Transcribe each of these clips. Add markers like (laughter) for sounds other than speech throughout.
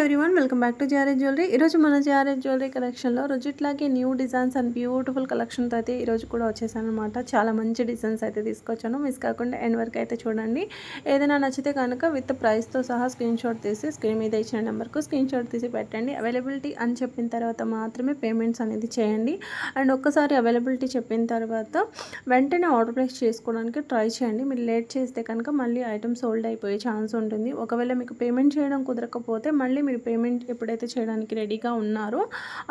Everyone welcome back to Jared jewellery ఈరోజు మన Jared jewellery కలెక్షన్లో రోజుట్లాగే న్యూ డిజైన్స్ అండ్ బ్యూటిఫుల్ కలెక్షన్తో అయితే ఈరోజు కూడా వచ్చేసాను అనమాట చాలా మంచి డిజైన్స్ అయితే తీసుకొచ్చాను. మిస్ కాకుండా ఎండ్ వరకు అయితే చూడండి. ఏదైనా నచ్చితే కనుక విత్ ప్రైస్తో సహా స్క్రీన్ షాట్ తీసి స్క్రీన్ మీద ఇచ్చిన నెంబర్కు స్క్రీన్ షాట్ తీసి పెట్టండి. అవైలబిలిటీ అని చెప్పిన తర్వాత మాత్రమే పేమెంట్స్ అనేది చేయండి. అండ్ ఒక్కసారి అవైలబిలిటీ చెప్పిన తర్వాత వెంటనే ఆర్డర్ ప్లేస్ చేసుకోవడానికి ట్రై చేయండి. మీరు లేట్ చేస్తే కనుక మళ్ళీ ఐటమ్ సోల్డ్ అయిపోయే ఛాన్స్ ఉంటుంది. ఒకవేళ మీకు పేమెంట్ చేయడం కుదరకపోతే మళ్ళీ మీరు పేమెంట్ ఎప్పుడైతే చేయడానికి రెడీగా ఉన్నారో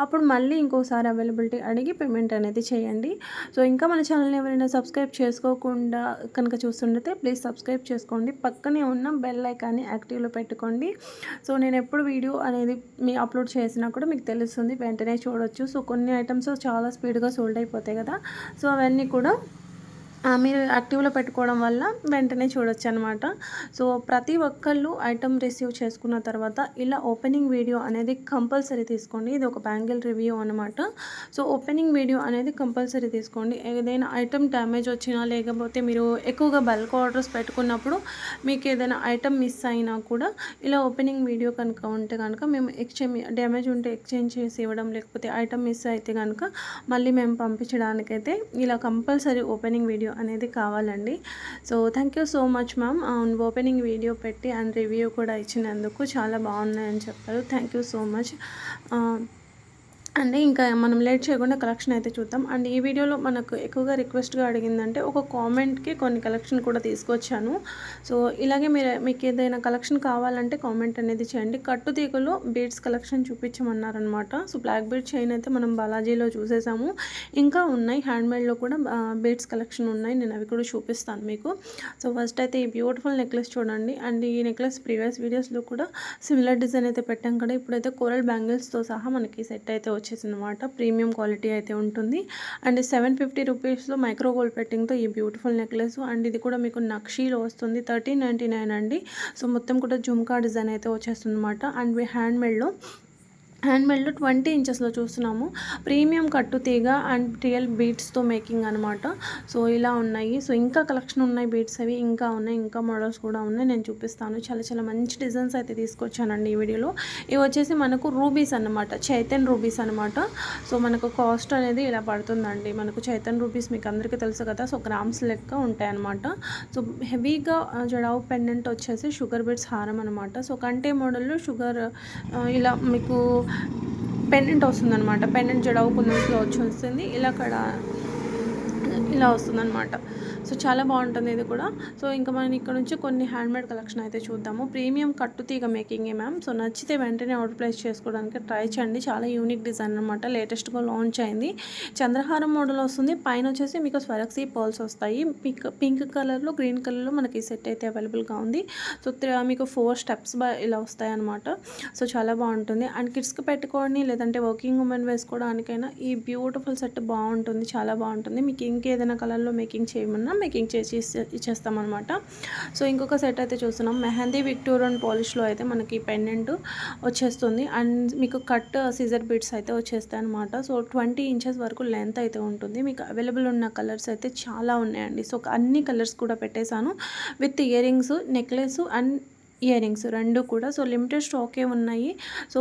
అప్పుడు మళ్ళీ ఇంకోసారి అవైలబిలిటీ అడిగి పేమెంట్ అనేది చేయండి. సో ఇంకా మన ఛానల్ని ఎవరైనా సబ్స్క్రైబ్ చేసుకోకుండా కనుక చూస్తుంటే ప్లీజ్ సబ్స్క్రైబ్ చేసుకోండి. పక్కనే ఉన్న బెల్ ఐకాన్ని యాక్టివ్లో పెట్టుకోండి. సో నేను ఎప్పుడు వీడియో అనేది మీ అప్లోడ్ చేసినా కూడా మీకు తెలుస్తుంది. వెంటనే చూడొచ్చు. సో కొన్ని ఐటమ్స్ చాలా స్పీడ్గా సోల్డ్ అయిపోతాయి కదా. సో అవన్నీ కూడా మీరు యాక్టివ్లో పెట్టుకోవడం వల్ల వెంటనే చూడొచ్చు అనమాట సో ప్రతి ఒక్కళ్ళు ఐటమ్ రిసీవ్ చేసుకున్న తర్వాత ఇలా ఓపెనింగ్ వీడియో అనేది కంపల్సరీ తీసుకోండి. ఇది ఒక బ్యాంగిల్ రివ్యూ అనమాట సో ఓపెనింగ్ వీడియో అనేది కంపల్సరీ తీసుకోండి. ఏదైనా ఐటమ్ డ్యామేజ్ వచ్చినా లేకపోతే మీరు ఎక్కువగా బల్క్ ఆర్డర్స్ పెట్టుకున్నప్పుడు మీకు ఏదైనా ఐటమ్ మిస్ అయినా కూడా ఇలా ఓపెనింగ్ వీడియో కనుక ఉంటే కనుక మేము ఎక్స్చేంజ్ డ్యామేజ్ ఉంటే ఎక్స్చేంజ్ చేసి ఇవ్వడం లేకపోతే ఐటమ్ మిస్ అయితే కనుక మళ్ళీ మేము పంపించడానికైతే ఇలా కంపల్సరీ ఓపెనింగ్ వీడియో అనేది కావాలండి. So thank you so much ma'am opening video పెట్టి అండ్ రివ్యూ కూడా ఇచ్చినందుకు చాలా బాగున్నాయని చెప్పారు. Thank you so much and ఇంకా మనం లేట్ చేయకుండా కలెక్షన్ అయితే చూద్దాం. అండ్ ఈ వీడియోలో మనకు ఎక్కువగా రిక్వెస్ట్గా అడిగిందంటే ఒక కామెంట్కి కొన్ని కలెక్షన్ కూడా తీసుకొచ్చాను. సో ఇలాగే మీరు మీకు ఏదైనా కలెక్షన్ కావాలంటే కామెంట్ అనేది చేయండి. కట్టు తీగలో బీడ్స్ కలెక్షన్ చూపించమన్నారనమాట సో బ్లాక్ బీడ్ చైన్ అయితే మనం బాలాజీలో చూసేసాము. ఇంకా ఉన్నాయి హ్యాండ్మేడ్లో కూడా బీడ్స్ కలెక్షన్ ఉన్నాయి. నేను అవి కూడా చూపిస్తాను మీకు. సో ఫస్ట్ అయితే ఈ బ్యూటిఫుల్ నెక్లెస్ చూడండి. అండ్ ఈ నెక్లెస్ ప్రీవియస్ వీడియోస్లో కూడా సిమిలర్ డిజైన్ అయితే పెట్టాం కదా. ఇప్పుడైతే కోరల్ బ్యాంగిల్స్తో సహా మనకి సెట్ అయితే వచ్చేసింది అనమాట ప్రీమియం క్వాలిటీ అయితే ఉంటుంది. అండ్ సెవెన్ ఫిఫ్టీ రూపీస్లో మైక్రో గోల్డ్ పెట్టింగ్తో ఈ బ్యూటిఫుల్ నెక్లెస్. అండ్ ఇది కూడా మీకు నక్షీలో వస్తుంది. థర్టీన్ నైంటీ నైన్ అండి. సో మొత్తం కూడా జుమ్కా డిజైన్ అయితే వచ్చేస్తుంది అనమాట అండ్ హ్యాండ్మేడ్లో హ్యాండ్మేడ్లో ట్వంటీ ఇంచెస్లో చూస్తున్నాము. ప్రీమియం కట్టు తీగ అండ్ రియల్ బీట్స్తో మేకింగ్ అనమాట సో ఇలా ఉన్నాయి. సో ఇంకా కలెక్షన్ ఉన్నాయి. బీట్స్ అవి ఇంకా ఉన్నాయి. ఇంకా మోడల్స్ కూడా ఉన్నాయి. నేను చూపిస్తాను. చాలా చాలా మంచి డిజైన్స్ అయితే తీసుకొచ్చానండి ఈ వీడియోలో. ఇవి వచ్చేసి మనకు రూబీస్ అనమాట చైతన్ రూబీస్ అనమాట సో మనకు కాస్ట్ అనేది ఇలా పడుతుందండి. మనకు చైతన్ రూబీస్ మీకు అందరికీ తెలుసు కదా. సో గ్రామ్స్ లెక్క ఉంటాయన్నమాట సో హెవీగా జడావు పెండెంట్ వచ్చేసి షుగర్ బీట్స్ హారం అనమాట సో కంటే మోడల్లో షుగర్ ఇలా మీకు పెండెంట్ వస్తుందన్నమాట. పెండెంట్ జడవు కుందన్స్లో వచ్చి వస్తుంది ఇలా అక్కడ ఇలా వస్తుందన్నమాట. సో చాలా బాగుంటుంది ఇది కూడా. సో ఇంకా మనం ఇక్కడ నుంచి కొన్ని హ్యాండ్మేడ్ కలెక్షన్ అయితే చూద్దాము. ప్రీమియం కట్టు తీగ మేకింగే మ్యామ్ సో నచ్చితే వెంటనే ఆర్డర్ ప్లేస్ చేసుకోవడానికి ట్రై చేయండి. చాలా యూనిక్ డిజైన్ అనమాట లేటెస్ట్గా లాంచ్ అయింది. చంద్రహారం మోడల్ వస్తుంది. పైన వచ్చేసి మీకు స్వరక్సీ పర్ల్స్ వస్తాయి. పింక్ పింక్ కలర్లో గ్రీన్ కలర్లో మనకి సెట్ అయితే అవైలబుల్గా ఉంది. సో మీకు ఫోర్ స్టెప్స్ ఇలా వస్తాయి అనమాట సో చాలా బాగుంటుంది. అండ్ కిడ్స్కి పెట్టుకోండి. లేదంటే వర్కింగ్ ఉమెన్ వేసుకోవడానికైనా ఈ బ్యూటిఫుల్ సెట్ బాగుంటుంది. చాలా బాగుంటుంది. మీకు ఇంకేదైనా కలర్లో మేకింగ్ చేయమన్నా మేకింగ్ చేసి ఇచ్చేస్తామన్నమాట సో ఇంకొక సెట్ అయితే చూస్తున్నాం. మెహందీ విక్టోరియన్ పాలిష్లో అయితే మనకి పెండెంట్ వచ్చేస్తుంది. అండ్ మీకు కట్ సీజర్ బీట్స్ అయితే వచ్చేస్తాయి అనమాట సో ట్వంటీ ఇంచెస్ వరకు లెంత్ అయితే ఉంటుంది. మీకు అవైలబుల్ ఉన్న కలర్స్ అయితే చాలా ఉన్నాయండి. సో అన్ని కలర్స్ కూడా పెట్టేశాను. With earrings necklace and earrings రెండు కూడా. సో లిమిటెడ్ స్టాకే ఉన్నాయి. సో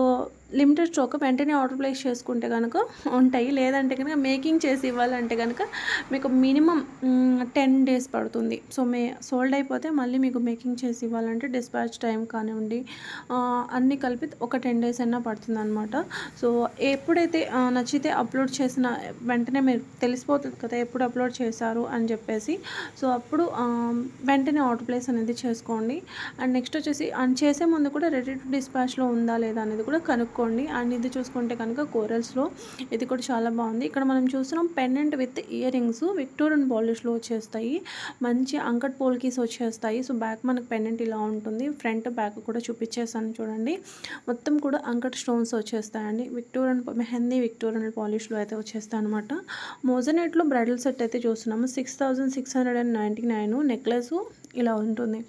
లిమిటెడ్ స్టాక్ వెంటనే ఆర్డర్ ప్లేస్ చేసుకుంటే కనుక ఉంటాయి. లేదంటే కనుక మేకింగ్ చేసి ఇవ్వాలంటే కనుక మీకు మినిమం టెన్ డేస్ పడుతుంది. సో మే సోల్డ్ అయిపోతే మళ్ళీ మీకు మేకింగ్ చేసి ఇవ్వాలంటే డిస్పాచ్ టైం కానివ్వండి అన్నీ కలిపి ఒక టెన్ డేస్ అయినా పడుతుంది అనమాట సో ఎప్పుడైతే నచ్చితే అప్లోడ్ చేసిన వెంటనే మీరు తెలిసిపోతుంది కదా ఎప్పుడు అప్లోడ్ చేశారు అని చెప్పేసి. సో అప్పుడు వెంటనే ఆర్డర్ ప్లేస్ అనేది చేసుకోండి. అండ్ నెక్స్ట్ వచ్చేసి అండ్ చేసే ముందు కూడా రెడీ టు డిస్పాచ్లో ఉందా లేదా అనేది కూడా కనుక్కోండి. అండ్ ఇది చూసుకుంటే కనుక కోరల్స్లో ఇది కూడా చాలా బాగుంది. ఇక్కడ మనం చూస్తున్నాం pendant with earrings Victorian పాలిష్లో వచ్చేస్తాయి. మంచి అంకట్ పోల్కీస్ వచ్చేస్తాయి. సో బ్యాక్ మనకు పెండెంట్ ఇలా ఉంటుంది. ఫ్రంట్ బ్యాక్ కూడా చూపించేస్తాను చూడండి. మొత్తం కూడా అంకట్ స్టోన్స్ వచ్చేస్తాయండి. విక్టోరియన్ మెహందీ విక్టోరియన్ పాలిష్లో అయితే వచ్చేస్తాయి అనమాట మోజనెట్లో బ్రైడల్ సెట్ అయితే చూస్తున్నాము. Six thousand six hundred and ninety nine. Necklace ఇలా ఉంటుంది.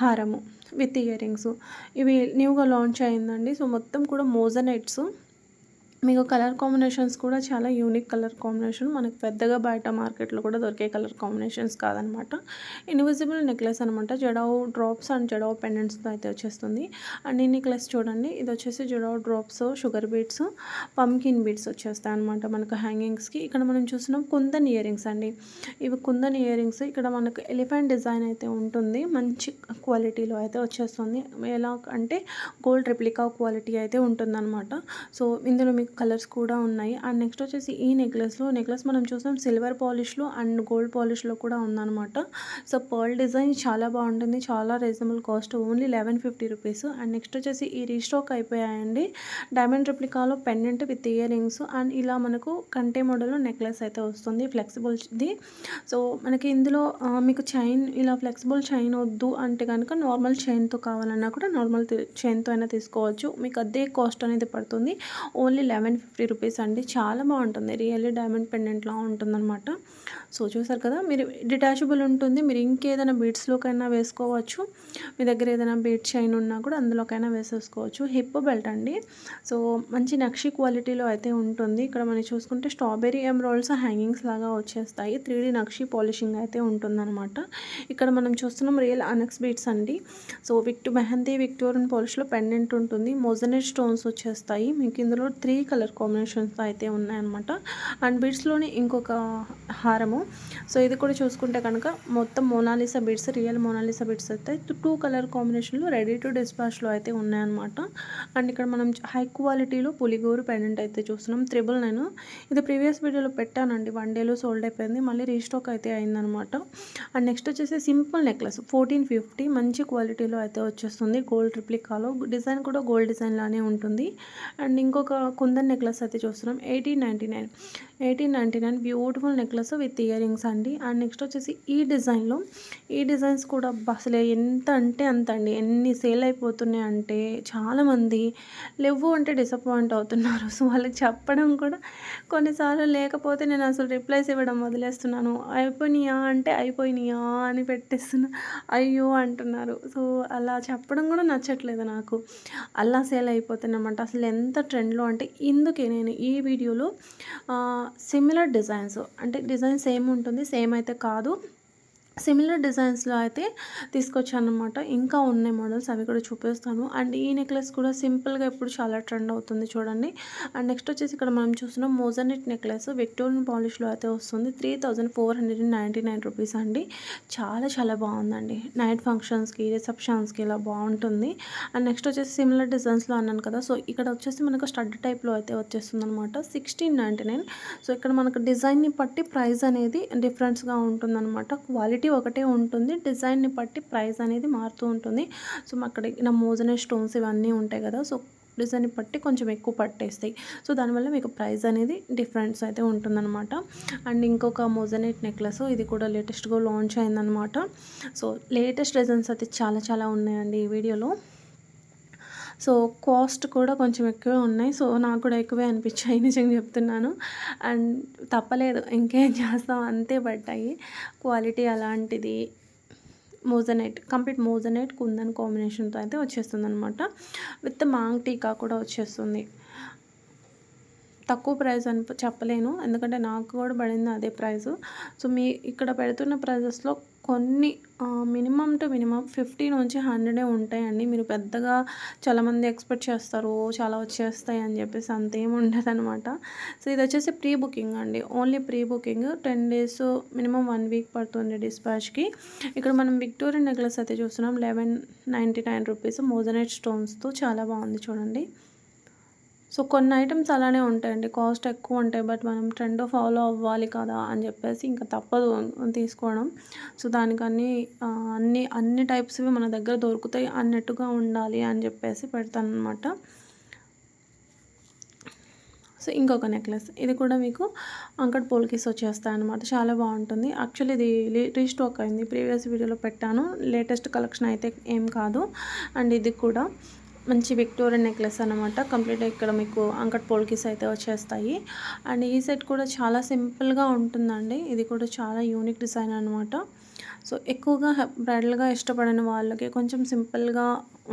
హారము. విత్ ఇయర్ రింగ్స్ ఇవి న్యూగా లాంచ్ అయిందండి. సో మొత్తం కూడా మోజనైట్స్ మీకు కలర్ కాంబినేషన్స్ కూడా చాలా యూనిక్ కలర్ కాంబినేషన్. మనకు పెద్దగా బయట మార్కెట్లో కూడా దొరికే కలర్ కాంబినేషన్స్ కాదనమాట. ఇన్విజిబుల్ నెక్లెస్ అనమాట. జడావు డ్రాప్స్ అండ్ జడావు పెండెంట్స్తో అయితే వచ్చేస్తుంది. అండ్ ఈ నెక్లెస్ చూడండి. ఇది వచ్చేసి jadau drops sugar beads pumpkin beads వచ్చేస్తాయి అనమాట మనకు హ్యాంగింగ్స్కి ఇక్కడ మనం చూస్తున్నాం కుందన్ ఇయర్ రింగ్స్ అండి. ఇవి కుందన్ ఇయర్ రింగ్స్ ఇక్కడ మనకు ఎలిఫెంట్ డిజైన్ అయితే ఉంటుంది. మంచి క్వాలిటీలో అయితే వచ్చేస్తుంది. ఎలా అంటే గోల్డ్ రిప్లికా క్వాలిటీ అయితే ఉంటుందన్నమాట సో ఇందులో మీకు కలర్స్ కూడా ఉన్నాయి. అండ్ నెక్స్ట్ వచ్చేసి ఈ నెక్లెస్లో నెక్లెస్ మనం చూసాం సిల్వర్ పాలిష్లో అండ్ గోల్డ్ పాలిష్లో కూడా ఉందన్నమాట. సో పర్ల్ డిజైన్ చాలా బాగుంటుంది. చాలా reasonable cost. Only eleven fifty rupees. And next వచ్చేసి ఈ రీస్టాక్ అయిపోయాయండి. డైమండ్ రెప్లికాలో pendant with earrings. And ఇలా మనకు కంటే మోడల్లో నెక్లెస్ అయితే వస్తుంది. ఫ్లెక్సిబుల్ది సో మనకి ఇందులో మీకు చైన్ ఇలా ఫ్లెక్సిబుల్ చైన్ వద్దు అంటే కనుక నార్మల్ చైన్తో కావాలన్నా కూడా నార్మల్ చైన్తో అయినా తీసుకోవచ్చు. మీకు అదే కాస్ట్ అనేది పడుతుంది. ఓన్లీ లెవెన్ ఫిఫ్టీ రూపీస్ అండి. చాలా బాగుంటుంది. రియల్లీ డైమండ్ పెండెంట్లా ఉంటుందన్నమాట. సో చూసారు కదా మీరు డిటాచబుల్ ఉంటుంది. మీరు ఇంకేదైనా బీట్స్లోకైనా వేసుకోవచ్చు. మీ దగ్గర ఏదైనా బీట్ చైన్ ఉన్నా కూడా అందులోకైనా వేసేసుకోవచ్చు. హిప్ బెల్ట్ అండి. సో మంచి నక్షి క్వాలిటీలో అయితే ఉంటుంది. ఇక్కడ మనం చూసుకుంటే స్ట్రాబెరీ ఎమ్రోల్స్ హ్యాంగింగ్స్ లాగా వచ్చేస్తాయి. త్రీ డీ నక్షి పాలిషింగ్ అయితే ఉంటుందన్నమాట. ఇక్కడ మనం చూస్తున్నాం రియల్ అనక్స్ బీట్స్ అండి. సో విక్టు మెహందీ విక్టోరియన్ పాలిష్లో పెండెంట్ ఉంటుంది. మొజనెట్ స్టోన్స్ వచ్చేస్తాయి. మీకు ఇందులో త్రీ కలర్ కాంబినేషన్స్ అయితే ఉన్నాయన్నమాట. అండ్ బీడ్స్లోని ఇంకొక హారము. సో ఇది కూడా చూసుకుంటే కనుక మొత్తం Mona Lisa beads real Mona Lisa beads అయితే టూ కలర్ కాంబినేషన్లో రెడీ టు డిస్పాచ్లో అయితే ఉన్నాయన్నమాట. అండ్ ఇక్కడ మనం హై క్వాలిటీలో పులిగోరు పెండెంట్ అయితే చూస్తున్నాం. త్రిబుల్ నేను. ఇది ప్రీవియస్ వీడియోలో పెట్టానండి. వన్ డేలో సోల్డ్ అయిపోయింది. మళ్ళీ రీస్టాక్ అయితే అయిందనమాట అండ్ నెక్స్ట్ వచ్చేసి సింపుల్ నెక్లెస్. Fourteen fifty. మంచి క్వాలిటీలో అయితే వచ్చేస్తుంది. గోల్డ్ ట్రిప్లికాలో డిజైన్ కూడా గోల్డ్ డిజైన్లానే ఉంటుంది. అండ్ ఇంకొక కుందన్ నెక్లెస్ అయితే చూస్తున్నాం eighteen ninety nine eighteen ninety nine beautiful necklace with earrings అండి. అండ్ నెక్స్ట్ వచ్చేసి ఈ డిజైన్లో ఈ డిజైన్స్ కూడా అసలు ఎంత అంటే అంత అండి. ఎన్ని సేల్ అయిపోతున్నాయి అంటే చాలామంది లేవు అంటే డిసప్పాయింట్ అవుతున్నారు. సో వాళ్ళకి చెప్పడం కూడా కొన్నిసార్లు లేకపోతే నేను అసలు రిప్లైస్ ఇవ్వడం వదిలేస్తున్నాను. అయిపోయినాయా అంటే అయిపోయినాయా అని పెట్టేస్తున్నా. అయ్యో అంటున్నారు. సో అలా చెప్పడం కూడా నచ్చట్లేదు నాకు. అలా సేల్ అయిపోతున్నమాట అసలు ఎంత ట్రెండ్లో అంటే ఇందుకే నేను ఈ వీడియోలో సిమిలర్ డిజైన్స్ అంటే డిజైన్ సేమ్ ఉంటుంది సేమ్ అయితే కాదు. సిమిలర్ డిజైన్స్లో అయితే తీసుకొచ్చాను అనమాట ఇంకా ఉన్నాయి మోడల్స్ అవి కూడా చూపిస్తాను. అండ్ ఈ నెక్లెస్ కూడా సింపుల్గా ఇప్పుడు చాలా ట్రెండ్ అవుతుంది చూడండి. అండ్ నెక్స్ట్ వచ్చేసి ఇక్కడ మనం చూస్తున్నాం మోజనెట్ నెక్లెస్ విక్టోరియన్ పాలిష్లో అయితే వస్తుంది. Three thousand four hundred and ninety nine rupees అండి. చాలా చాలా బాగుందండి. నైట్ ఫంక్షన్స్కి రిసెప్షన్స్కి ఇలా బాగుంటుంది. అండ్ నెక్స్ట్ వచ్చేసి సిమిలర్ డిజైన్స్లో అన్నాను కదా. సో ఇక్కడ వచ్చేసి మనకు స్టడ్ టైప్లో అయితే వచ్చేస్తుంది అనమాట సిక్స్టీన్ నైంటీ నైన్ సో ఇక్కడ మనకు డిజైన్ని బట్టి ప్రైస్ అనేది డిఫరెన్స్గా ఉంటుందన్నమాట. క్వాలిటీ క్వాలిటీ ఒకటే ఉంటుంది. డిజైన్ని బట్టి ప్రైస్ అనేది మారుతూ ఉంటుంది. సో అక్కడ నా మోజనే స్టోన్స్ ఇవన్నీ ఉంటాయి కదా సో డిజైన్ బట్టి కొంచెం ఎక్కువ పట్టేస్తాయి. సో దానివల్ల మీకు ప్రైస్ అనేది డిఫరెన్స్ అయితే ఉంటుందన్నమాట. అండ్ ఇంకొక మోజనైట్ నెక్లెస్ ఇది కూడా లేటెస్ట్గా లాంచ్ అయిందనమాట సో లేటెస్ట్ డిజైన్స్ అయితే చాలా చాలా ఉన్నాయండి ఈ వీడియోలో. సో కాస్ట్ కూడా కొంచెం ఎక్కువే ఉన్నాయి. సో నాకు కూడా ఎక్కువే అనిపించాయి. (laughs) నిజంగా చెప్తున్నాను. అండ్ తప్పలేదు. ఇంకేం చేస్తాం? అంతే పడ్డాయి. క్వాలిటీ అలాంటిది మోజనైట్ కంప్లీట్ మోజనైట్ కుందన్ కాంబినేషన్తో అయితే వచ్చేస్తుంది అనమాట విత్ మాంగ్ టీకా కూడా వచ్చేస్తుంది. తక్కువ ప్రైస్ అని చెప్పలేను. ఎందుకంటే నాకు కూడా పడింది అదే ప్రైస్. సో మీ ఇక్కడ పెడుతున్న ప్రైజెస్లో కొన్ని మినిమం టు మినిమం ఫిఫ్టీ నుంచి హండ్రెడే ఉంటాయండి. మీరు పెద్దగా చాలామంది ఎక్స్పెక్ట్ చేస్తారు చాలా వచ్చేస్తాయి అని చెప్పేసి అంతేం ఉండదు అనమాట సో ఇది వచ్చేసి ప్రీ బుకింగ్ అండి. Only pre booking ten days minimum one week పడుతుంది డిస్పాచ్కి. ఇక్కడ మనం విక్టోరియన్ నెక్లెస్ అయితే చూస్తున్నాం. Eleven ninety nine rupees moissanite స్టోన్స్తో చాలా బాగుంది చూడండి. సో కొన్ని ఐటమ్స్ అలానే ఉంటాయండి. కాస్ట్ ఎక్కువ ఉంటాయి బట్ మనం ట్రెండ్ ఫాలో అవ్వాలి కదా అని చెప్పేసి ఇంకా తప్పదు తీసుకోవడం. సో దానికన్నీ అన్ని అన్ని టైప్స్వి మన దగ్గర దొరుకుతాయి అన్నట్టుగా ఉండాలి అని చెప్పేసి పెడతాను అనమాట సో ఇంకొక నెక్లెస్. ఇది కూడా మీకు అంకట్ పోల్కిస్ వచ్చేస్తాయి అనమాట చాలా బాగుంటుంది. యాక్చువల్లీ ఇది రీస్టాక్ అయింది. ప్రీవియస్ వీడియోలో పెట్టాను. లేటెస్ట్ కలెక్షన్ అయితే ఏం కాదు. అండ్ ఇది కూడా మంచి విక్టోరియా నెక్లెస్ అనమాట కంప్లీట్గా ఇక్కడ మీకు అంకట్ పోల్కిస్ అయితే వచ్చేస్తాయి. అండ్ ఈ సెట్ కూడా చాలా సింపుల్గా ఉంటుందండి. ఇది కూడా చాలా యూనిక్ డిజైన్ అనమాట సో ఎక్కువగా బ్రైడల్గా ఇష్టపడిన వాళ్ళకి కొంచెం సింపుల్గా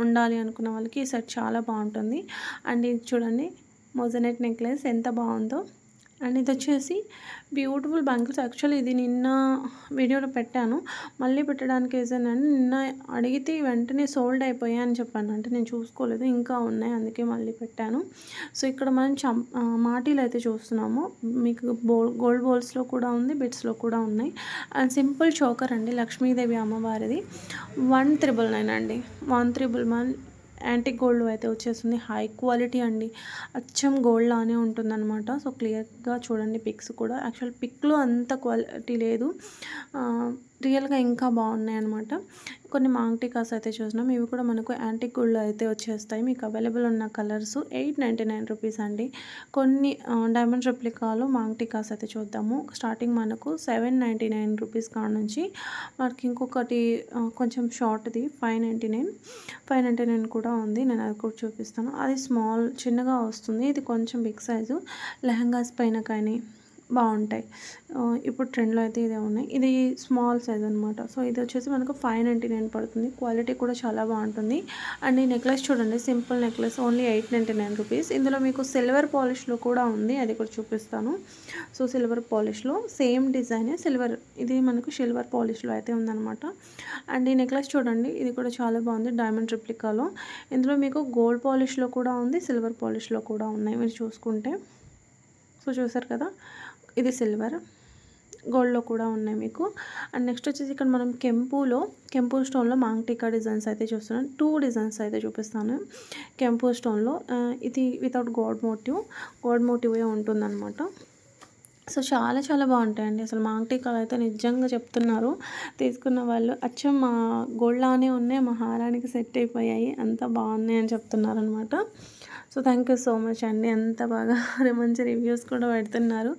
ఉండాలి అనుకున్న వాళ్ళకి ఈ సెట్ చాలా బాగుంటుంది. అండ్ ఇది చూడండి మొజనెట్ నెక్లెస్ ఎంత బాగుందో. అండ్ ఇది వచ్చేసి బ్యూటిఫుల్ బ్యాంగిల్స్ యాక్చువల్లీ ఇది నిన్న వీడియోలో పెట్టాను. మళ్ళీ పెట్టడానికి రీజన్ అని నిన్న అడిగితే వెంటనే సోల్డ్ అయిపోయాయి అని చెప్పాను. అంటే నేను చూసుకోలేదు ఇంకా ఉన్నాయి. అందుకే మళ్ళీ పెట్టాను. సో ఇక్కడ మనం చం మాటీలు అయితే చూస్తున్నాము. మీకు బోల్ గోల్డ్ బౌల్స్లో కూడా ఉంది బిట్స్లో కూడా ఉన్నాయి. అండ్ సింపుల్ చోకర్ అండి లక్ష్మీదేవి అమ్మవారిది. వన్ త్రిబుల్ నైన్ అండి. One triple one antique gold అయితే వచ్చేస్తుంది. హై క్వాలిటీ అండి. అచ్చం గోల్డ్ లానే ఉంటుందన్నమాట. సో క్లియర్గా చూడండి పిక్స్ కూడా. యాక్చువల్ పిక్లో అంత క్వాలిటీ లేదు. రియల్గా ఇంకా బాగున్నాయి అనమాట కొన్ని మాంగ్టికాస్ అయితే చూసినాం. ఇవి కూడా మనకు యాంటిక్ గుళ్ళు అయితే వచ్చేస్తాయి. మీకు అవైలబుల్ ఉన్న colours eight ninety nine rupees అండి. కొన్ని డైమండ్ రెప్లికాలు మాంగ్టికాస్ అయితే చూద్దాము. స్టార్టింగ్ మనకు సెవెన్ నైంటీ నైన్ రూపీస్ కాడ నుంచి. మనకి ఇంకొకటి కొంచెం షార్ట్ది five ninety nine. Five ninety nine కూడా ఉంది. నేను అది కూడా చూపిస్తాను. అది స్మాల్ చిన్నగా వస్తుంది. ఇది కొంచెం బిగ్ సైజు. లెహంగాస్ పైన కానీ బాగుంటాయి. ఇప్పుడు ట్రెండ్లో అయితే ఇదే ఉన్నాయి. ఇది స్మాల్ సైజ్ అనమాట సో ఇది వచ్చేసి మనకు ఫైవ్ నైంటీ నైన్ పడుతుంది. క్వాలిటీ కూడా చాలా బాగుంటుంది. అండ్ ఈ నెక్లెస్ చూడండి simple necklace only eight ninety nine rupees. ఇందులో మీకు సిల్వర్ పాలిష్లో కూడా ఉంది. అది కూడా చూపిస్తాను. సో సిల్వర్ పాలిష్లో సేమ్ డిజైనే సిల్వర్ ఇది మనకు సిల్వర్ పాలిష్లో అయితే ఉందన్నమాట. అండ్ ఈ నెక్లెస్ చూడండి ఇది కూడా చాలా బాగుంది. డైమండ్ రిప్లికాలో. ఇందులో మీకు గోల్డ్ పాలిష్లో కూడా ఉంది సిల్వర్ పాలిష్లో కూడా ఉన్నాయి. మీరు చూసుకుంటే. సో చూసారు కదా? ఇది సిల్వర్. గోల్డ్లో కూడా ఉన్నాయి మీకు. అండ్ నెక్స్ట్ వచ్చేసి ఇక్కడ మనం కెంపులో కెంపు స్టోన్లో మాంగ్టికా డిజైన్స్ అయితే చూస్తున్నాం. టూ డిజైన్స్ అయితే చూపిస్తాను. కెంపు స్టోన్లో ఇది వితౌట్ గోడ్ మోటివ్ గోడ్ మోటివే ఉంటుందన్నమాట. సో చాలా చాలా బాగుంటాయండి. అసలు మాంగ్టికాలు అయితే నిజంగా చెప్తున్నారు. తీసుకున్న వాళ్ళు అచ్చం మా గోల్డ్లానే ఉన్నాయి మా హారానికి సెట్ అయిపోయాయి అంత బాగున్నాయి అని చెప్తున్నారు అనమాట so thank you so much అండి. ఎంత బాగా (laughs) మంచి రివ్యూస్ కూడా పెడుతున్నారు.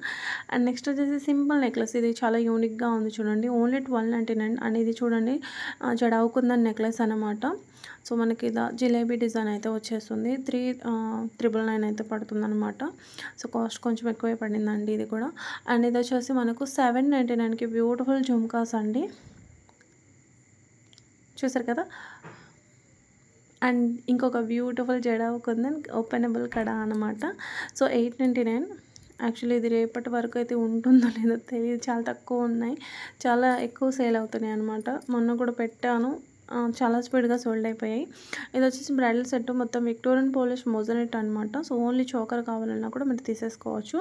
అండ్ నెక్స్ట్ వచ్చేసి సింపుల్ నెక్లెస్ ఇది చాలా యూనిక్గా ఉంది చూడండి. Only twelve ninety nine and ఇది చూడండి ఆ, జడావుకుందని నెక్లెస్ అనమాట సో మనకి ఇలా జిలేబీ డిజైన్ అయితే వచ్చేస్తుంది. త్రీ త్రిబుల్ నైన్ అయితే పడుతుంది అనమాట సో కాస్ట్ కొంచెం ఎక్కువే పడిందండి ఇది కూడా. అండ్ ఇది వచ్చేసి మనకు సెవెన్ నైంటీ నైన్కి బ్యూటిఫుల్ జుమ్కాస్ అండి. చూసారు కదా? అండ్ ఇంకొక బ్యూటిఫుల్ జడ ఉంది. ఓపెనబుల్ కడ అనమాట so eight ninety nine. Actually ఇది రేపటి వరకు అయితే ఉంటుందో లేదో తెలియదు చాలా తక్కువ ఉన్నాయి. చాలా ఎక్కువ సేల్ అవుతున్నాయి అనమాట మొన్న కూడా పెట్టాను. చాలా స్పీడ్గా సోల్డ్ అయిపోయాయి. ఇది వచ్చేసి బ్రైడల్ సెట్ మొత్తం విక్టోరియన్ పోలిష్ మోజనెట్ అనమాట సో ఓన్లీ చోకర్ కావాలన్నా కూడా మీరు తీసేసుకోవచ్చు.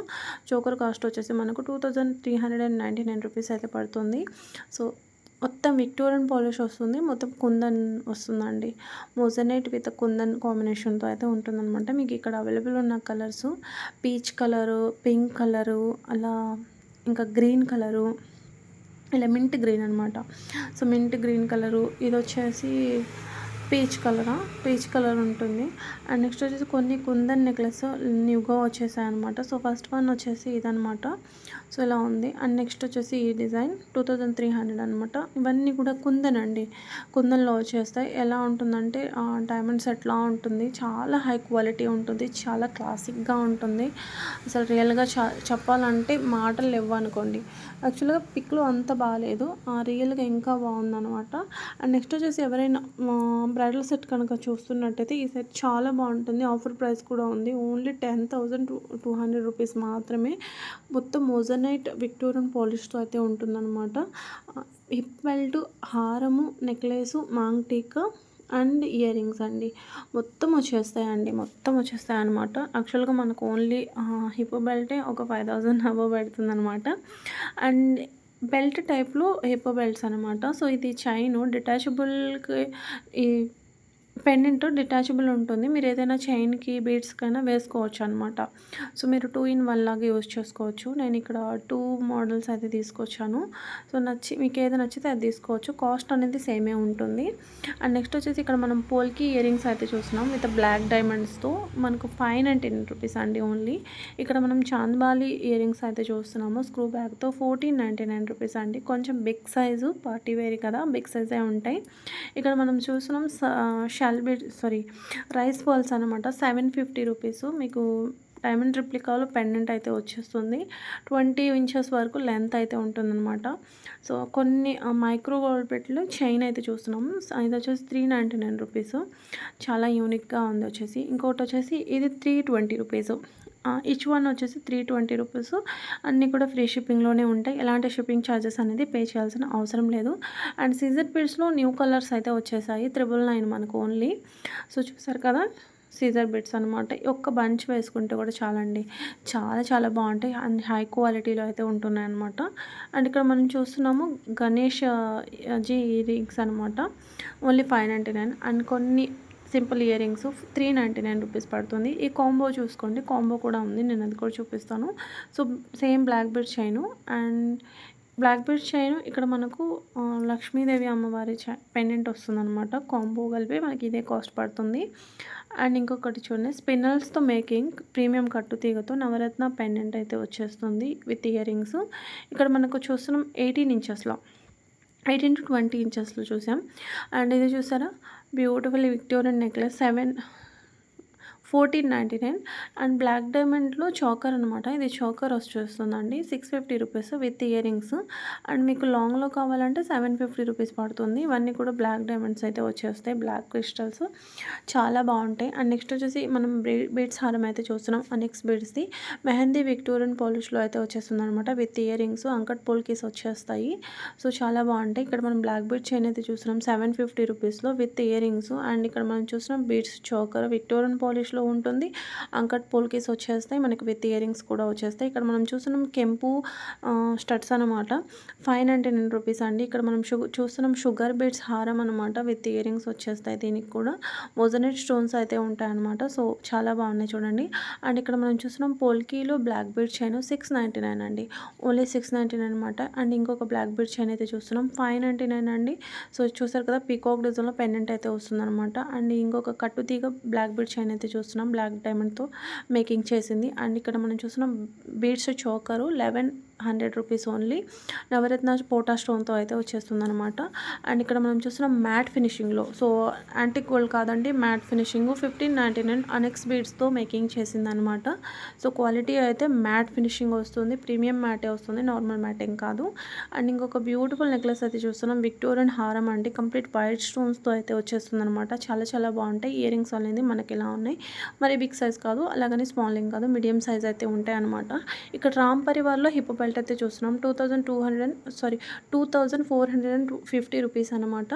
చోకర్ కాస్ట్ వచ్చేసి మనకు two thousand three hundred and ninety nine rupees అయితే పడుతుంది. సో మొత్తం విక్టోరియన్ పాలిష్ వస్తుంది. మొత్తం కుందన్ వస్తుందండి. మోజనైట్ విత్ కుందన్ కాంబినేషన్తో అయితే ఉంటుందన్నమాట. మీకు ఇక్కడ అవైలబుల్ ఉన్న colours peach colour pink colour అలా ఇంకా గ్రీన్ కలరు ఇలా మింట్ గ్రీన్ అనమాట సో మింట్ గ్రీన్ కలరు ఇది వచ్చేసి పీచ్ కలరా? పీచ్ కలర్ ఉంటుంది. అండ్ నెక్స్ట్ వచ్చేసి కొన్ని కుందన్ నెక్లెస్ న్యూగా వచ్చేసాయి అనమాట సో ఫస్ట్ వన్ వచ్చేసి ఇదనమాట సో ఇలా ఉంది. అండ్ నెక్స్ట్ వచ్చేసి ఈ design two thousand three hundred అనమాట ఇవన్నీ కూడా కుందన్ అండి. కుందన్లో వచ్చేస్తాయి. ఎలా ఉంటుందంటే డైమండ్ సెట్లా ఉంటుంది. చాలా హై క్వాలిటీ ఉంటుంది. చాలా క్లాసిక్గా ఉంటుంది. అసలు రియల్గా చెప్పాలంటే మాటలు ఇవ్వనుకోండి యాక్చువల్గా పిక్లో అంత బాగాలేదు. రియల్గా ఇంకా బాగుందనమాట అండ్ నెక్స్ట్ వచ్చేసి ఎవరైనా బ్రైడల్ సెట్ కనుక చూస్తున్నట్టయితే ఈ సెట్ చాలా బాగుంటుంది. ఆఫర్ ప్రైస్ కూడా ఉంది. Only ten thousand two two hundred rupees మాత్రమే. మొత్తం మోజనైట్ విక్టోరియన్ పాలిష్తో అయితే ఉంటుందన్నమాట. హిప్ బెల్ట్ హారము necklace maang tikka and earrings అండి. మొత్తం వచ్చేస్తాయండి. మొత్తం వచ్చేస్తాయి అనమాట యాక్చువల్గా మనకు ఓన్లీ హిప్ బెల్టే ఒక ఫైవ్ థౌజండ్ అబో పెడుతుంది అనమాట అండ్ బెల్ట్ టైప్లో హిప్ బెల్ట్స్ అనమాట సో ఇది చైన్. డిటాచబుల్కి ఈ పెండెంట్ డిటాచబుల్ ఉంటుంది. మీరు ఏదైనా చైన్కి బీడ్స్కైనా వేసుకోవచ్చు అనమాట సో మీరు టూ ఇన్ వన్ లాగా యూస్ చేసుకోవచ్చు. నేను ఇక్కడ టూ మోడల్స్ అయితే తీసుకొచ్చాను. సో నచ్చి మీకు ఏది నచ్చితే అది తీసుకోవచ్చు. కాస్ట్ అనేది సేమే ఉంటుంది. అండ్ నెక్స్ట్ వచ్చేసి ఇక్కడ మనం పోల్కి ఇయర్ రింగ్స్ అయితే చూస్తున్నాం. విత్ బ్లాక్ డైమండ్స్తో మనకు ఫైవ్ నైంటీ రూపీస్ అండి ఓన్లీ. ఇక్కడ మనం చాంద్బాలి ఇయర్ రింగ్స్ అయితే చూస్తున్నాము. స్క్రూ బ్యాగ్తో ఫోర్టీన్ నైంటీ నైన్ రూపీస్ అండి. కొంచెం బిగ్ సైజు పార్టీ వేర్ కదా బిగ్ సైజే ఉంటాయి. ఇక్కడ మనం చూస్తున్నాం షాల్బెడ్ సారీ రైస్ బాల్స్ అనమాట సెవెన్ ఫిఫ్టీ రూపీస్. మీకు డైమండ్ రిప్లికాలో పెండెంట్ అయితే వచ్చేస్తుంది. ట్వంటీ ఇంచెస్ వరకు లెంత్ అయితే ఉంటుందన్నమాట. సో కొన్ని మైక్రో గోల్డ్ చైన్ అయితే చూస్తున్నాము ఇది వచ్చేసి త్రీ నైంటీ నైన్ రూపీస్. చాలా యూనిక్గా ఉంది వచ్చేసి. ఇంకోటి వచ్చేసి ఇది three twenty rupees. Each one వచ్చేసి త్రీ ట్వంటీ రూపీస్ అన్నీ కూడా ఫ్రీ షిప్పింగ్లోనే ఉంటాయి. ఎలాంటి షిప్పింగ్ ఛార్జెస్ అనేది పే చేయాల్సిన అవసరం లేదు. అండ్ సీజర్ బిడ్స్లో న్యూ కలర్స్ అయితే వచ్చేసాయి. త్రిబుల్ నైన్ మనకు ఓన్లీ సో చూసారు కదా? సీజర్ బిడ్స్ అనమాట ఒక్క బంచ్ వేసుకుంటే కూడా చాలండి. చాలా చాలా బాగుంటాయి. అండ్ హై క్వాలిటీలో అయితే ఉంటున్నాయి అనమాట అండ్ ఇక్కడ మనం చూస్తున్నాము గణేష్ జీ రింగ్స్ అనమాట only five ninety nine and కొన్ని simple earrings three ninety nine rupees పడుతుంది. ఈ కాంబో చూసుకోండి. కాంబో కూడా ఉంది. నేను అది కూడా చూపిస్తాను. So same black bead chain and black bead chain ఇక్కడ మనకు లక్ష్మీదేవి అమ్మవారి పెండెంట్ వస్తుందన్నమాట. కాంబో కలిపి మనకి ఇదే కాస్ట్ పడుతుంది. అండ్ ఇంకొకటి చూడండి. స్పిన్నల్స్తో మేకింగ్ ప్రీమియం కట్టు తీగతో నవరత్న పెండెంట్ అయితే వచ్చేస్తుంది విత్ ఇయర్ రింగ్స్ ఇక్కడ మనకు చూస్తున్నాం ఎయిటీన్ ఇంచెస్లో. ఎయిటీన్ టు ట్వంటీ ఇంచెస్లో చూసాం. అండ్ ఇది చూసారా? Beautiful Victorian necklace. Seven fourteen ninety nine and black డైమండ్లో choker అనమాట ఇది చోకర్ వచ్చేస్తుందండి six fifty rupees with earrings and మీకు లాంగ్లో కావాలంటే సెవెన్ ఫిఫ్టీ రూపీస్ పడుతుంది. ఇవన్నీ కూడా బ్లాక్ డైమండ్స్ అయితే వచ్చేస్తాయి. Black crystals. చాలా బాగుంటాయి. అండ్ నెక్స్ట్ వచ్చేసి మనం బీడ్స్ హారం అయితే చూస్తున్నాం. అనెక్స్ నెక్స్ట్ బీడ్స్ది. మెహందీ విక్టోరియన్ పాలిష్లో అయితే వచ్చేస్తుంది అనమాట విత్ ఇయర్ రింగ్స్ అంకట్ పోల్కీస్ వచ్చేస్తాయి. సో చాలా బాగుంటాయి. ఇక్కడ మనం బ్లాక్ బీడ్ చైన్ అయితే చూస్తున్నాం. సెవెన్ ఫిఫ్టీ రూపీస్లో విత్ ఇయర్ రింగ్స్ అండ్ ఇక్కడ మనం చూస్తున్నాం బీడ్స్ చోకర్ విక్టోరియన్ పాలిష్లో ఉంటుంది. అంకట్ పోల్కేస్ వచ్చేస్తాయి. మనకి విత్ ఇయరింగ్స్ కూడా వచ్చేస్తాయి. ఇక్కడ మనం చూస్తున్నాం కెంపు స్టడ్స్ అనమాట ఫైవ్ నైంటీ నైన్ రూపీస్ అండి? ఇక్కడ మనం షుగర్ చూస్తున్నాం షుగర్ బెడ్స్ హారం అనమాట విత్ ఇయరింగ్స్ వచ్చేస్తాయి దీనికి కూడా. మొజనెట్ స్టోన్స్ అయితే ఉంటాయన్నమాట. సో చాలా బాగున్నాయి చూడండి. అండ్ ఇక్కడ మనం చూస్తున్నాం పోల్కీలో black bead chain six ninety nine అండి. ఓన్లీ సిక్స్ నైంటీ నైన్ అనమాట అండ్ ఇంకొక బ్లాక్ బీడ్ చైన్ అయితే చూస్తున్నాం. ఫైవ్ నైంటీ నైన్ అండి. సో చూసారు కదా పీకాక్ డిజైన్లో పెండెంట్ అయితే వస్తుందన్నమాట. అండ్ ఇంకొక కట్టు తీగ బ్లాక్ బీడ్ చైన్ అయితే చూస్తున్నాం. చూస్తున్నాం బ్లాక్ డైమండ్తో మేకింగ్ చేసింది. అండ్ ఇక్కడ మనం చూస్తున్నాం beads choker eleven hundred rupees only. Navaratna పోటా స్టోన్తో అయితే వచ్చేస్తుంది అనమాట అండ్ ఇక్కడ మనం చూస్తున్నాం మ్యాట్ ఫినిషింగ్లో. సో యాంటిక్ గోల్డ్ కాదండి matte finishing fifteen ninety nine annexe బీడ్స్తో మేకింగ్ చేసింది అనమాట సో క్వాలిటీ అయితే మ్యాట్ ఫినిషింగ్ వస్తుంది ప్రీమియం మ్యాటే వస్తుంది నార్మల్ మ్యాట్ ఏం కాదు. అండ్ ఇంకొక బ్యూటిఫుల్ నెక్లెస్ అయితే చూస్తున్నాం విక్టోరియన్ హారం అండి కంప్లీట్ వైట్ స్టోన్స్తో అయితే వచ్చేస్తుంది అనమాట చాలా చాలా బాగుంటాయి ఇయర్ రింగ్స్ అనేది మనకి ఇలా ఉన్నాయి. మరి బిగ్ సైజ్ కాదు అలాగని స్మాల్ ఏం కాదు మీడియం సైజ్ అయితే ఉంటాయి అనమాట ఇక్కడ రామ్ పరివార్లో హిప్ బెల్ట్ అయితే చూస్తున్నాం. Two thousand two hundred sorry two thousand four hundred and fifty rupees అనమాట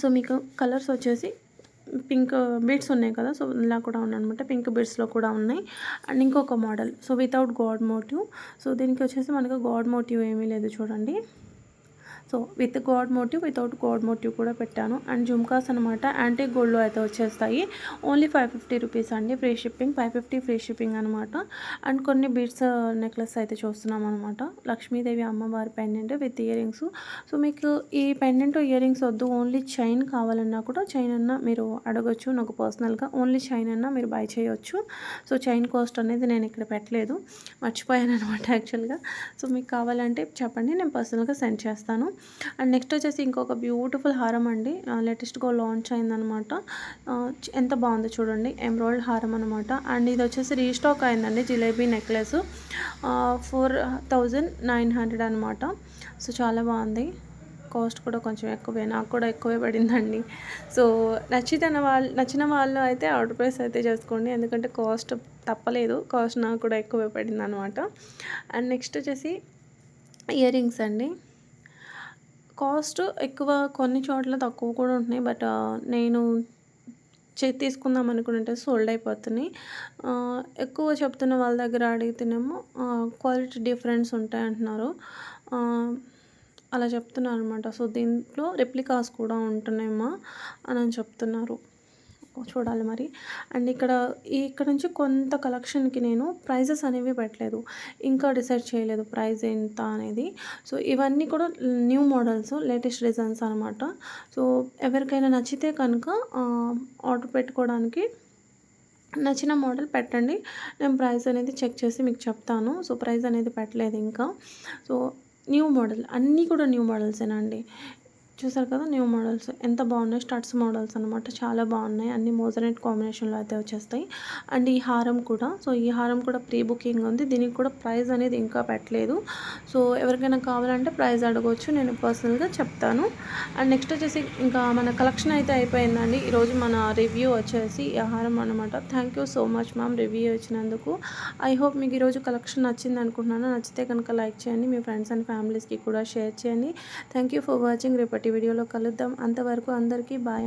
సో మీకు కలర్స్ వచ్చేసి పింక్ బీడ్స్ uh, ఉన్నాయి కదా సో ఇలా కూడా ఉన్నాయన్నమాట. పింక్ బీడ్స్లో కూడా ఉన్నాయి. అండ్ ఇంకొక model so without god motive so దీనికి వచ్చేసి మనకు గాడ్ మోటివ్ ఏమీ లేదు చూడండి. So with god motive without god motive కూడా పెట్టాను. అండ్ జుమ్కాస్ అనమాట యాంటీ గోల్డ్లో అయితే వచ్చేస్తాయి. ఓన్లీ ఫైవ్ ఫిఫ్టీ రూపీస్ అండి free shipping. Five fifty free shipping అనమాట అండ్ కొన్ని బీడ్స్ నెక్లెస్ అయితే చూస్తున్నాం అనమాట లక్ష్మీదేవి అమ్మవారి pendant with earrings so మీకు ఈ పెండెంట్ ఇయర్ రింగ్స్ వద్దు. ఓన్లీ చైన్ కావాలన్నా కూడా చైన్ అన్నా మీరు అడగచ్చు. నాకు పర్సనల్గా ఓన్లీ చైన్ అన్నా మీరు బై చేయొచ్చు. సో చైన్ కాస్ట్ అనేది నేను ఇక్కడ పెట్టలేదు. మర్చిపోయాను అనమాట యాక్చువల్గా సో మీకు కావాలంటే చెప్పండి. నేను పర్సనల్గా సెండ్ చేస్తాను. అండ్ నెక్స్ట్ వచ్చేసి ఇంకొక బ్యూటిఫుల్ హారం అండి. లేటెస్ట్గా లాంచ్ అయిందనమాట ఎంత బాగుందో చూడండి. ఎంబ్రాయిడ్ హారం అనమాట అండ్ ఇది వచ్చేసి రీస్టాక్ అయిందండి jalebi necklace four thousand nine hundred అనమాట సో చాలా బాగుంది. కాస్ట్ కూడా కొంచెం ఎక్కువే నాకు కూడా ఎక్కువే పడిందండి. సో నచ్చితన వాళ్ళు నచ్చిన వాళ్ళు అయితే ఆర్డర్ ప్రైస్ అయితే చేసుకోండి. ఎందుకంటే కాస్ట్ తప్పలేదు. కాస్ట్ నాకు కూడా ఎక్కువే పడింది అనమాట అండ్ నెక్స్ట్ వచ్చేసి ఇయర్ రింగ్స్ అండి. కాస్ట్ ఎక్కువ కొన్ని చోట్ల తక్కువ కూడా ఉంటున్నాయి. బట్ నేను తీసుకుందాం అనుకుంటే సోల్డ్ అయిపోతున్నాయి. ఎక్కువ చెప్తున్న వాళ్ళ దగ్గర అడిగితేనేమో క్వాలిటీ డిఫరెన్స్ ఉంటాయి అంటున్నారు. అలా చెప్తున్నారు అనమాట సో దీంట్లో రెప్లికాస్ కూడా ఉంటున్నాయమ్మా అని చెప్తున్నారు. చూడాలి మరి. అండ్ ఇక్కడ ఇక్కడ నుంచి కొంత కలెక్షన్కి నేను ప్రైజెస్ అనేవి పెట్టలేదు. ఇంకా డిసైడ్ చేయలేదు ప్రైస్ ఎంత అనేది. సో ఇవన్నీ కూడా న్యూ మోడల్స్ లేటెస్ట్ డిజైన్స్ అనమాట సో ఎవరికైనా నచ్చితే కనుక ఆర్డర్ పెట్టుకోవడానికి నచ్చిన మోడల్ పెట్టండి. నేను ప్రైస్ అనేది చెక్ చేసి మీకు చెప్తాను. సో ప్రైస్ అనేది పెట్టలేదు ఇంకా. సో న్యూ మోడల్ అన్నీ కూడా న్యూ మోడల్సేనండి చూసారు కదా న్యూ మోడల్స్ ఎంత బాగున్నాయి స్టడ్స్ మోడల్స్ అనమాట చాలా బాగున్నాయి. అన్ని మోజనెట్ కాంబినేషన్లో అయితే వచ్చేస్తాయి. అండ్ ఈ హారం కూడా. సో ఈ హారం కూడా ప్రీ బుకింగ్ ఉంది. దీనికి కూడా ప్రైస్ అనేది ఇంకా పెట్టలేదు. సో ఎవరికైనా కావాలంటే ప్రైస్ అడగవచ్చు నేను పర్సనల్గా చెప్తాను. అండ్ నెక్స్ట్ వచ్చేసి ఇంకా మన కలెక్షన్ అయితే అయిపోయిందండి. ఈరోజు మన రివ్యూ వచ్చేసి ఈ హారం అనమాట thank you so much ma'am review వచ్చినందుకు ఐ హోప్ మీకు ఈరోజు కలెక్షన్ నచ్చింది అనుకుంటున్నాను. నచ్చితే కనుక లైక్ చేయండి. మీ ఫ్రెండ్స్ అండ్ ఫ్యామిలీస్కి కూడా షేర్ చేయండి. థ్యాంక్ యూ ఫర్ వాచింగ్ రేపటి వీడియోలో కలుద్దాం. అంతవరకు అందరికీ బాయ్